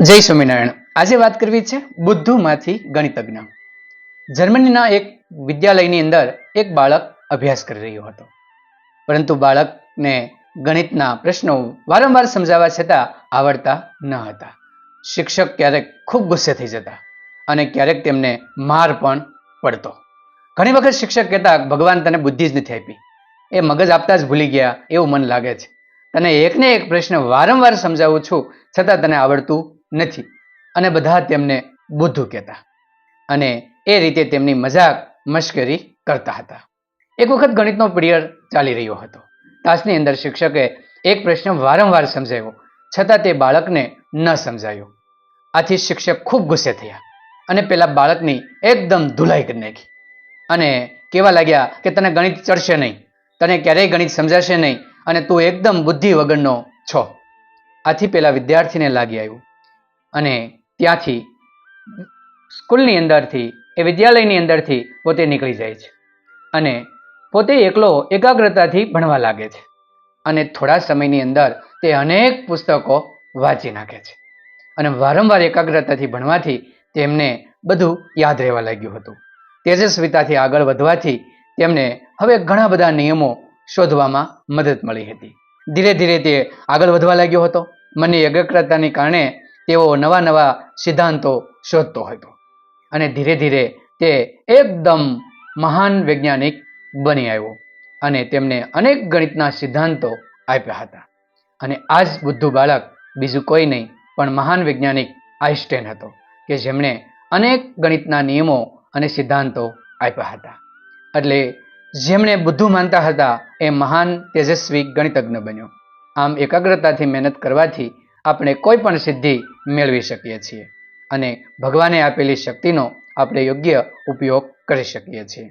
જય સ્વામિનારાયણ. આજે વાત કરવી છે બુદ્ધુમાંથી ગણિતજ્ઞ. જર્મનીના એક વિદ્યાલયની અંદર એક બાળક અભ્યાસ કરી રહ્યો હતો. પરંતુ બાળકને ગણિતના પ્રશ્નો વારંવાર સમજાવવા છતાં આવડતા ન હતા. શિક્ષક ક્યારેક ખૂબ ગુસ્સે થઈ જતા અને ક્યારેક તેમને માર પણ પડતો. ઘણી વખત શિક્ષક કહેતા, ભગવાન તને બુદ્ધિ જ નથી આપી. એ મગજ આપતા જ ભૂલી ગયા એવું મન લાગે છે. તને એકને એક પ્રશ્ન વારંવાર સમજાવું છું છતાં તને આવડતું નથી. અને બધા તેમને બુદ્ધુ કહેતા. અને એ રીતે તેમની મજાક મશ્કરી કરતા હતા. એક વખત ગણિતનો પિરિયડ ચાલી રહ્યો હતો. તાસની અંદર શિક્ષકે એક પ્રશ્ન વારંવાર સમજાવ્યો. છતાં તે બાળકને ન સમજાયો. આથી શિક્ષક ખૂબ ગુસ્સે થયા અને પેલા બાળકની એકદમ ધુલાઈ કરી નાખી. અને કેવા લાગ્યા કે, તને ગણિત ચડશે નહીં. તને ક્યારેય ગણિત સમજાશે નહીં. અને તું એકદમ બુદ્ધિ વગરનો છો. આથી પેલા વિદ્યાર્થીને લાગી આવ્યું અને ત્યાંથી સ્કૂલની અંદરથી એ વિદ્યાલયની અંદરથી પોતે નીકળી જાય છે. અને પોતે એકલો એકાગ્રતાથી ભણવા લાગે છે. અને થોડા સમયની અંદર તે અનેક પુસ્તકો વાંચી નાખે છે. અને વારંવાર એકાગ્રતાથી ભણવાથી તેમને બધું યાદ રહેવા લાગ્યું હતું. તેજસ્વીતાથી આગળ વધવાથી તેમને હવે ઘણા બધા નિયમો શોધવામાં મદદ મળી હતી. ધીરે ધીરે તે આગળ વધવા લાગ્યો હતો. મનની એકાગ્રતાને કારણે તેઓ નવા નવા સિદ્ધાંતો શોધતો હતો અને ધીરે ધીરે તે એકદમ મહાન વૈજ્ઞાનિક બની આવ્યો અને તેમને અનેક ગણિતના સિદ્ધાંતો આપ્યા હતા. અને આ જ બુદ્ધુ બાળક બીજું કોઈ નહીં, પણ મહાન વૈજ્ઞાનિક આઈન્સ્ટાઈન હતો કે જેમણે અનેક ગણિતના નિયમો અને સિદ્ધાંતો આપ્યા હતા. એટલે જેમણે બુદ્ધુ માનતા હતા, એ મહાન તેજસ્વી ગણિતજ્ઞ બન્યો. આમ એકાગ્રતાથી મહેનત કરવાથી આપણે કોઈ પણ સિદ્ધિ મેળવી શકીએ છીએ અને ભગવાને આપેલી શક્તિનો આપણે યોગ્ય ઉપયોગ કરી શકીએ છીએ.